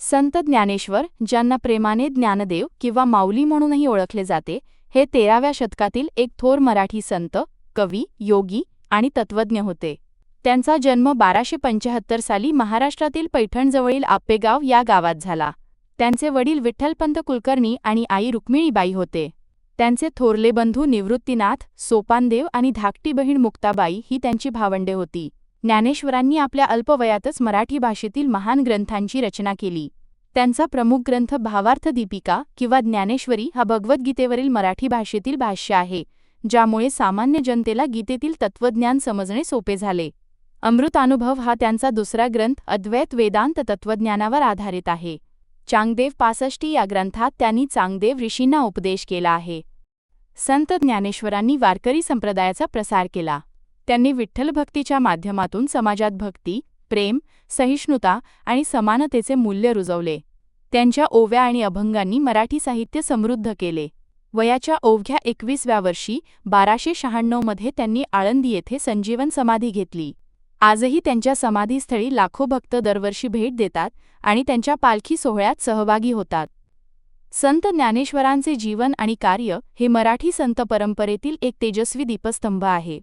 संत ज्ञानेश्वर ज्यांना प्रेमाने ज्ञानदेव किंवा माऊली म्हणूनही ओळखले जाते हे तेराव्या शतकातील एक थोर मराठी संत कवी योगी आणि तत्वज्ञ होते. त्यांचा जन्म बाराशे पंच्याहत्तर साली महाराष्ट्रातील पैठणजवळील आपेगाव या गावात झाला. त्यांचे वडील विठ्ठलपंत कुलकर्णी आणि आई रुक्मिणीबाई होते. त्यांचे थोरले बंधू निवृत्तीनाथ सोपानदेव आणि धाकटी बहीण मुक्ताबाई ही त्यांची भावंडे होती. ज्ञानेश्वरांनी आपल्या अल्पवयातच मराठी भाषेतील महान ग्रंथांची रचना केली. त्यांचा प्रमुख ग्रंथ भावार्थ दीपिका किंवा ज्ञानेश्वरी हा भगवद्गीतेवरील मराठी भाषेतील भाष्य आहे ज्यामुळे सामान्य जनतेला गीतेतील तत्त्वज्ञान समजणे सोपे झाले. अमृतानुभव हा त्यांचा दुसरा ग्रंथ अद्वैत वेदांत तत्त्वज्ञानावर आधारित आहे. चांगदेव पासष्टी या ग्रंथात त्यांनी चांगदेव ऋषींना उपदेश केला आहे. संत ज्ञानेश्वरांनी वारकरी संप्रदायाचा प्रसार केला. त्यांनी विठ्ठलभक्तीच्या माध्यमातून समाजात भक्ती प्रेम सहिष्णुता आणि समानतेचे मूल्य रुजवले. त्यांच्या ओव्या आणि अभंगांनी मराठी साहित्य समृद्ध केले. वयाच्या ओवघ्या एकवीसव्या वर्षी बाराशे शहाण्णवमध्ये त्यांनी आळंदी येथे संजीवन समाधी घेतली. आजही त्यांच्या समाधीस्थळी लाखो भक्त दरवर्षी भेट देतात आणि त्यांच्या पालखी सोहळ्यात सहभागी होतात. संत ज्ञानेश्वरांचे जीवन आणि कार्य हे मराठी संत परंपरेतील एक तेजस्वी दीपस्तंभ आहे.